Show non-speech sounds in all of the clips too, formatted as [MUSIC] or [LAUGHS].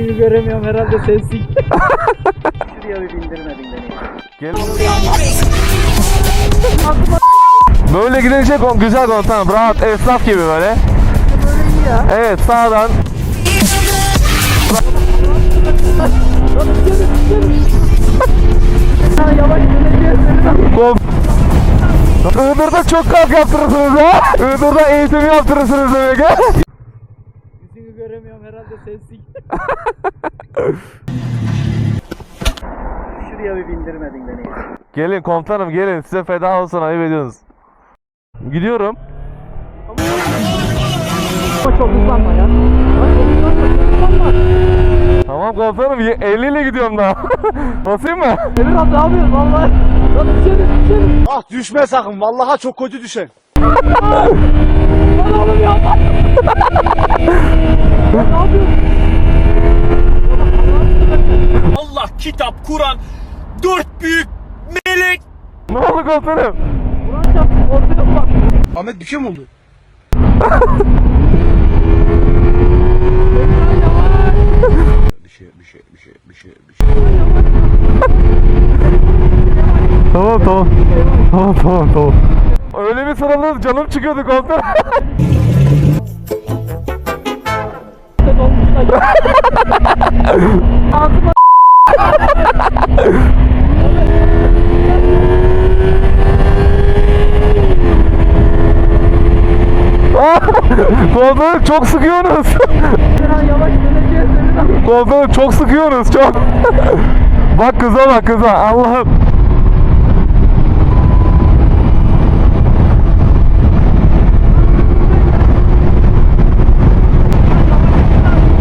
Yüzünü göremiyorum herhalde sensin. [LAUGHS] Şuraya bir bindirmedin beni. Gel. Böyle gidince kon- güzel komutanım. Rahat esnaf gibi böyle. Böyle iyi ya. Evet sağdan. Yavaş. Kom Iğdır'da çok kalk yaptırırsınız ha. Iğdır'da eğitim yaptırırsınız demek ha. Göremiyorum herhalde sensin. [LAUGHS] Şuraya bir bindirmedin beni. Gelin komutanım gelin size feda olsun ayıp ediyorsunuz. Gidiyorum. Çok hızlanma ya. Tamam komutanım ye- 50 ile gidiyorum daha. [LAUGHS] Basayım mı? Emir abi ne yapıyorsun vallahi? Lan düşelim düşelim. Ah düşme sakın. Vallahi çok kötü düşen. [LAUGHS] Lan oğlum ya. Lan ne yapıyorsun? Allah, kitap, Kur'an, dört büyük melek Ne oldu komutanım? Buran çarptı. Korkuyorum bak. Ahmet bir şey mi oldu? [LAUGHS] Bir şey, bir şey, bir şey, bir şey, bir şey. Tamam tamam. Tamam tamam tamam. Öyle bir sıralı canım çıkıyordu komutanım. [LAUGHS] [LAUGHS] komutanım çok sıkıyorsunuz. [LAUGHS] Komutanım çok sıkıyorsunuz çok. [LAUGHS] bak kıza bak kıza Allah'ım.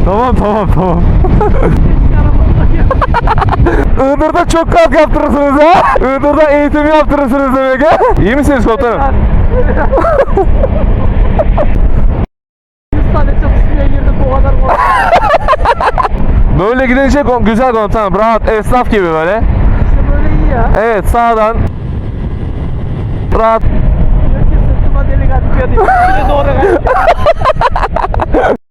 Tamam tamam tamam. [LAUGHS] Iğdır'da çok kalk yaptırırsınız ha. Iğdır'da eğitim yaptırırsınız demek ha. İyi misiniz komutanım? Kon- güzel komutanım. Rahat esnaf gibi böyle. İşte böyle iyi ya. Evet sağdan. Rahat. Herkes sırtıma delik atıyor diye. Doğru kaçıyor. [LAUGHS]